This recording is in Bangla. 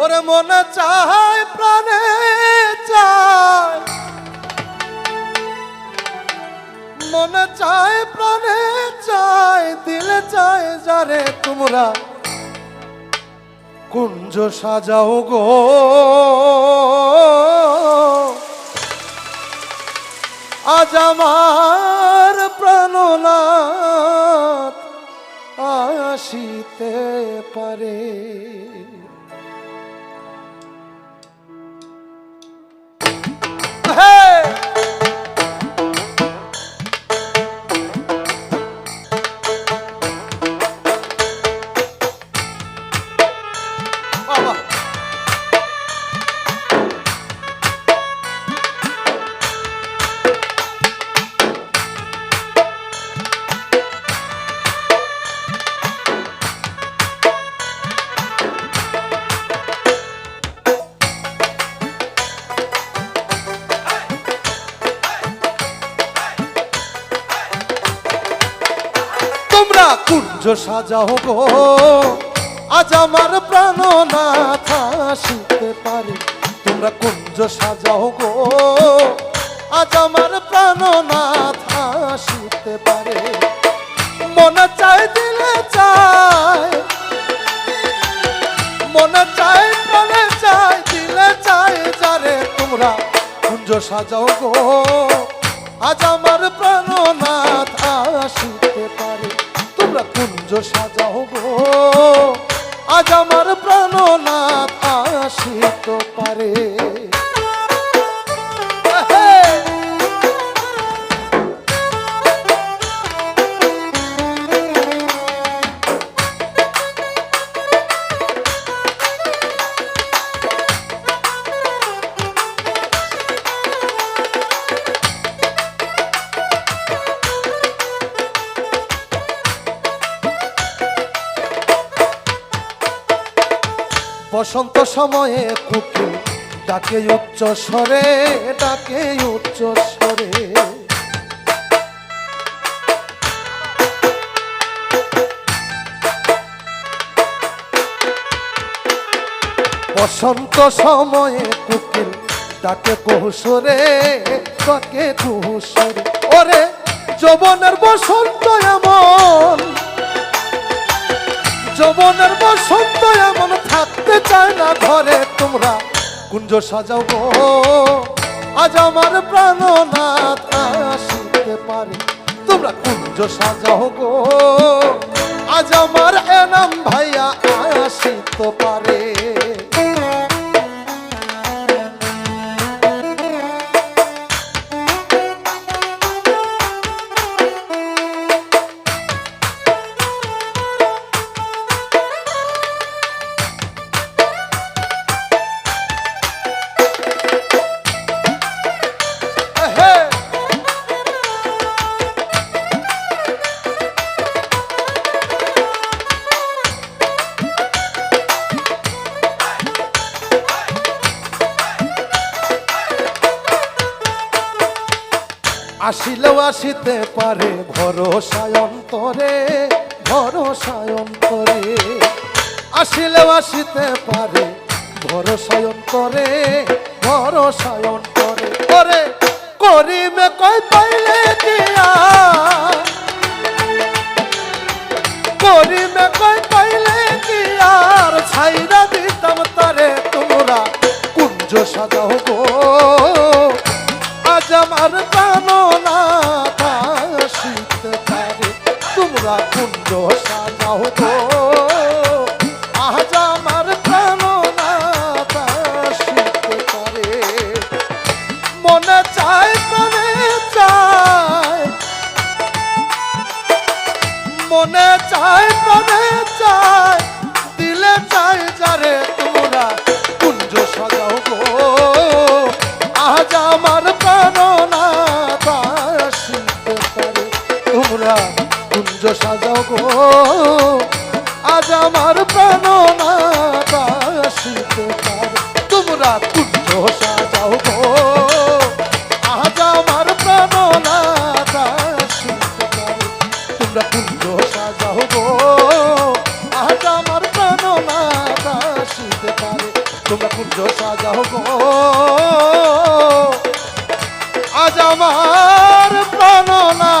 ওরে মনে চায়, প্রাণে চায়। মনে চায়, প্রাণে চায়, দিলে চায় যারে তোমরা। কুঞ্জ সাজাও গো। আজ আমার প্রাণনাথ আসিতে পারে। কুঞ্জ সাজাও গো। আজ আমার প্রাণনাথ আসিতে পারে, তোমরা কুঞ্জ সাজাও গো। আজ আমার প্রাণনাথ আসিতে পারে, মনে চাই দিলে চাই মনে চাই প্রাণে চাই দিলে চাই যারে তোমরা কুঞ্জ সাজাও গো। আজ আমার প্রাণনাথ আসিতে সাজাও গো। আজ আমার প্রাণনাথ আসিতে পারে। বসন্ত সময়ে কুকুর ডাকে উচ্চ স্বরে ডাকে উচ্চ স্বরে। বসন্ত সময়ে কুকিল ডাকে কৌশরে ডাকে কুহুসরে ওরে, যৌবনের বসন্ত এমন যৌবনের বসন্ত এমন থাকতে চায় না ঘরে তোমরা। কুঞ্জ সাজাও গো, আজ আমার প্রাণ প্রাণনাথ আসিতে পারে। তোমরা কুঞ্জ সাজাও গো, আজ আমার এনাম ভাইয়া আসিতে পারে। আসিলেও আসিতে পারে ভরসায় অন্তরে ভরসায় অন্তরে। আসিলেও আসিতে পারে ভরসায় অন্তরে ভরসায় অন্তরে। ওরে, করিমে কই পাইলে দিয়া। করিমে কই পাইলে দিয়ার ছাইরা দিতাম তারে তোমরা, কুঞ্জ সাজাও গো। আমার প্রাণনাথ আসিতে পারে তোমরা কুঞ্জ সাজাও আজ আমার মনে চায় মনে প্রাণে চায়, দিলে চায় যারে সূর্য সাজাও গো। আজ আমার প্রাণনা বাসিতে তোমরা সূর্য সাজাও গো। আজ আমার প্রাণনা বাসিতে তোমরা সূর্য সাজাও গো। আজ আমার প্রাণনা না তোমরা সূর্য সাজাও গো। আজ আমার প্রাণনা